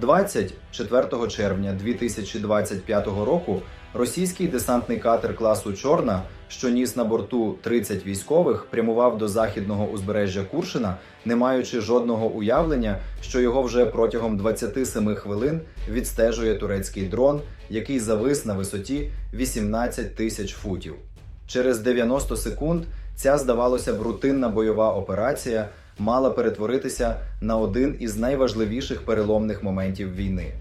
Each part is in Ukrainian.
24 червня 2025 року російський десантний катер класу Чорна, що ніс на борту 30 військових, прямував до західного узбережжя Куршина, не маючи жодного уявлення, що його вже протягом 27 хвилин відстежує турецький дрон, який завис на висоті 18 тисяч футів. Через 90 секунд ця, здавалося б, рутинна бойова операція мала перетворитися на один із найважливіших переломних моментів війни.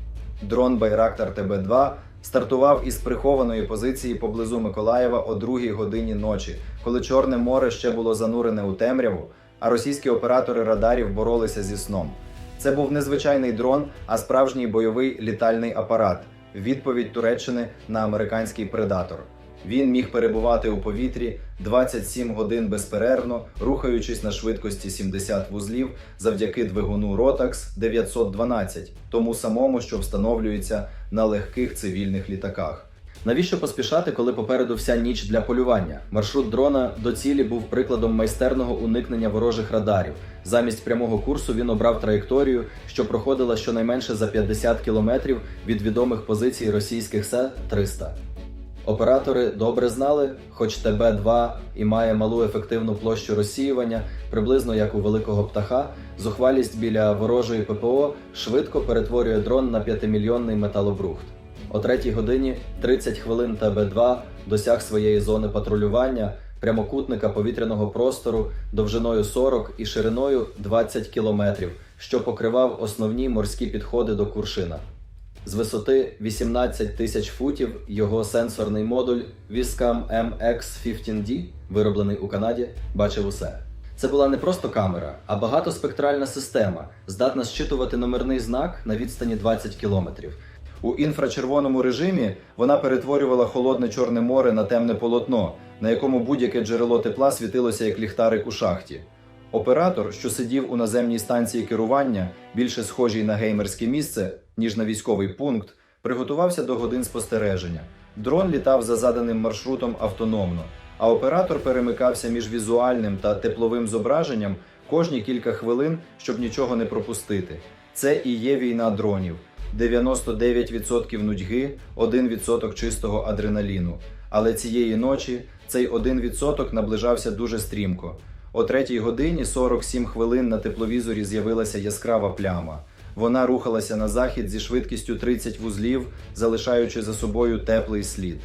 Дрон Байрактар ТБ-2 стартував із прихованої позиції поблизу Миколаєва о 2 годині ночі, коли Чорне море ще було занурене у темряву, а російські оператори радарів боролися зі сном. Це був не звичайний дрон, а справжній бойовий літальний апарат. Відповідь Туреччини на американський предатор. Він міг перебувати у повітрі 27 годин безперервно, рухаючись на швидкості 70 вузлів завдяки двигуну Rotax 912, тому самому, що встановлюється на легких цивільних літаках. Навіщо поспішати, коли попереду вся ніч для полювання? Маршрут дрона до цілі був прикладом майстерного уникнення ворожих радарів. Замість прямого курсу він обрав траєкторію, що проходила щонайменше за 50 кілометрів від відомих позицій російських С-300. Оператори добре знали, хоч ТБ-2 і має малу ефективну площу розсіювання, приблизно як у великого птаха, зухвалість біля ворожої ППО швидко перетворює дрон на 5-мільйонний металобрухт. О 3 годині 30 хвилин ТБ-2 досяг своєї зони патрулювання прямокутника повітряного простору довжиною 40 і шириною 20 кілометрів, що покривав основні морські підходи до Куршина. З висоти 18 тисяч футів його сенсорний модуль Viscam MX-15D, вироблений у Канаді, бачив усе. Це була не просто камера, а багатоспектральна система, здатна зчитувати номерний знак на відстані 20 кілометрів. У інфрачервоному режимі вона перетворювала холодне Чорне море на темне полотно, на якому будь-яке джерело тепла світилося як ліхтарик у шахті. Оператор, що сидів у наземній станції керування, більше схожій на геймерське місце, ніж на військовий пункт, приготувався до годин спостереження. Дрон літав за заданим маршрутом автономно, а оператор перемикався між візуальним та тепловим зображенням кожні кілька хвилин, щоб нічого не пропустити. Це і є війна дронів. 99% нудьги, 1% чистого адреналіну. Але цієї ночі цей 1% наближався дуже стрімко. О 3 годині 47 хвилин на тепловізорі з'явилася яскрава пляма. Вона рухалася на захід зі швидкістю 30 вузлів, залишаючи за собою теплий слід.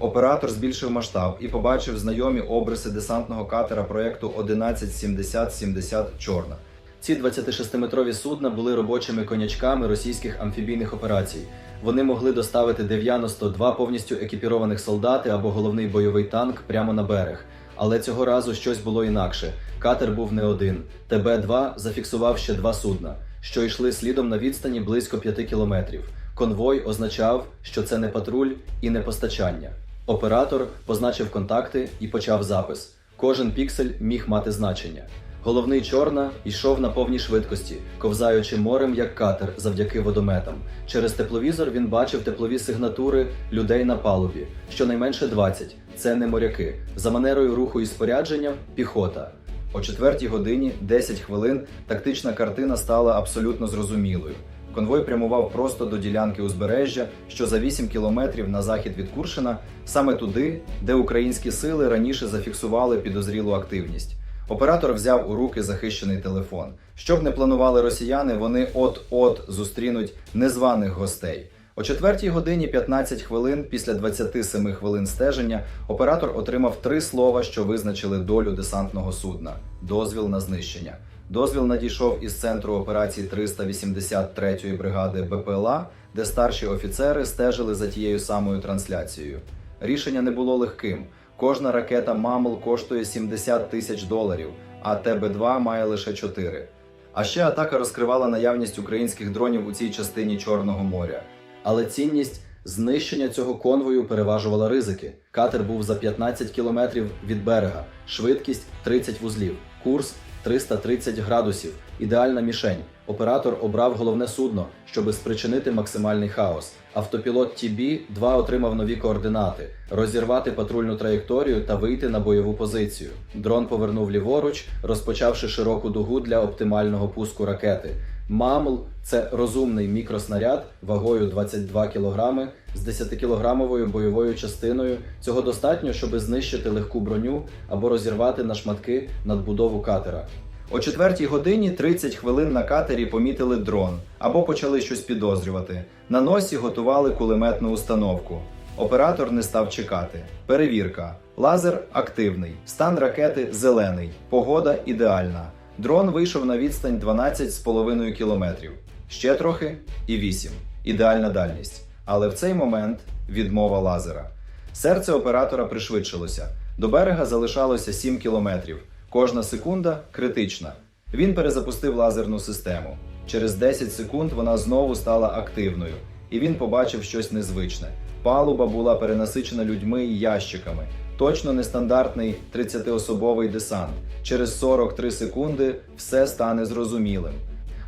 Оператор збільшив масштаб і побачив знайомі обриси десантного катера проєкту 1170-70 Чорна. Ці 26-метрові судна були робочими конячками російських амфібійних операцій. Вони могли доставити 92 повністю екіпірованих солдати або головний бойовий танк прямо на берег. Але цього разу щось було інакше. Катер був не один. ТБ-2 зафіксував ще два судна, що йшли слідом на відстані близько 5 кілометрів. Конвой означав, що це не патруль і не постачання. Оператор позначив контакти і почав запис. Кожен піксель міг мати значення. Головний чорна йшов на повній швидкості, ковзаючи морем як катер завдяки водометам. Через тепловізор він бачив теплові сигнатури людей на палубі, щонайменше 20. Це не моряки. За манерою руху і спорядження піхота. О 4 годині 10 хвилин тактична картина стала абсолютно зрозумілою. Конвой прямував просто до ділянки узбережжя, що за 8 кілометрів на захід від Куршина, саме туди, де українські сили раніше зафіксували підозрілу активність. Оператор взяв у руки захищений телефон. Щоб не планували росіяни, вони от-от зустрінуть незваних гостей. О 4 годині 15 хвилин після 27 хвилин стеження оператор отримав три слова, що визначили долю десантного судна: дозвіл на знищення. Дозвіл надійшов із центру операції 383-ї бригади БПЛА, де старші офіцери стежили за тією самою трансляцією. Рішення не було легким. Кожна ракета МАМЛ коштує 70 тисяч доларів, а ТБ-2 має лише 4. А ще атака розкривала наявність українських дронів у цій частині Чорного моря. Але цінність знищення цього конвою переважувала ризики. Катер був за 15 кілометрів від берега, швидкість 30 вузлів, курс 330 градусів, ідеальна мішень. Оператор обрав головне судно, щоби спричинити максимальний хаос. Автопілот TB-2 отримав нові координати: розірвати патрульну траєкторію та вийти на бойову позицію. Дрон повернув ліворуч, розпочавши широку дугу для оптимального пуску ракети. Мамл це розумний мікроснаряд вагою 22 кг з 10-кілограмовою бойовою частиною. Цього достатньо, щоб знищити легку броню або розірвати на шматки надбудову катера. О 4 годині 30 хвилин на катері помітили дрон або почали щось підозрювати. На носі готували кулеметну установку. Оператор не став чекати. Перевірка. Лазер активний. Стан ракети зелений. Погода ідеальна. Дрон вийшов на відстань 12,5 кілометрів. Ще трохи і 8. Ідеальна дальність. Але в цей момент відмова лазера. Серце оператора пришвидшилося. До берега залишалося 7 кілометрів. Кожна секунда критична. Він перезапустив лазерну систему. Через 10 секунд вона знову стала активною, і він побачив щось незвичне. Палуба була перенасичена людьми і ящиками. Точно нестандартний 30-особовий десант. Через 43 секунди все стане зрозумілим.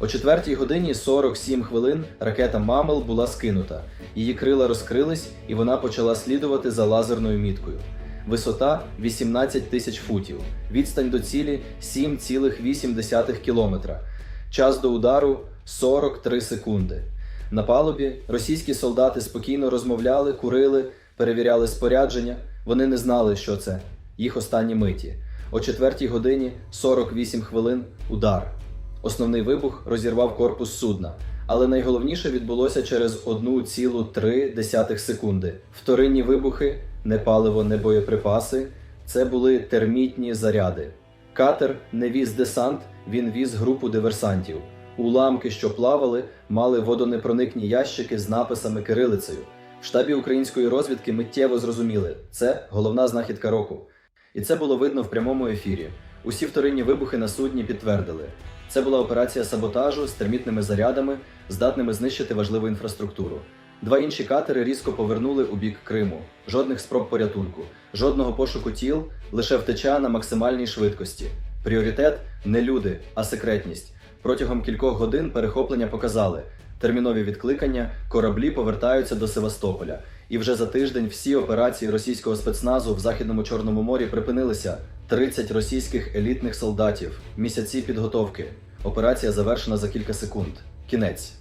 О 4 годині 47 хвилин ракета Мамел була скинута. Її крила розкрились, і вона почала слідувати за лазерною міткою. Висота 18 тисяч футів, відстань до цілі 7,8 кілометра. Час до удару 43 секунди. На палубі російські солдати спокійно розмовляли, курили, перевіряли спорядження. Вони не знали, що це їх останні миті. О 4 годині 48 хвилин удар. Основний вибух розірвав корпус судна, але найголовніше відбулося через 1,3 секунди. Вторинні вибухи, не паливо, не боєприпаси. Це були термітні заряди. Катер не віз десант, він віз групу диверсантів. Уламки, що плавали, мали водонепроникні ящики з написами кирилицею. В штабі української розвідки миттєво зрозуміли, це головна знахідка року. І це було видно в прямому ефірі. Усі вторинні вибухи на судні підтвердили. Це була операція саботажу з термітними зарядами, здатними знищити важливу інфраструктуру. Два інші катери різко повернули у бік Криму. Жодних спроб порятунку, жодного пошуку тіл, лише втеча на максимальній швидкості. Пріоритет не люди, а секретність. Протягом кількох годин перехоплення показали термінові відкликання, кораблі повертаються до Севастополя. І вже за тиждень всі операції російського спецназу в Західному Чорному морі припинилися. 30 російських елітних солдатів, місяці підготовки. Операція завершена за кілька секунд. Кінець.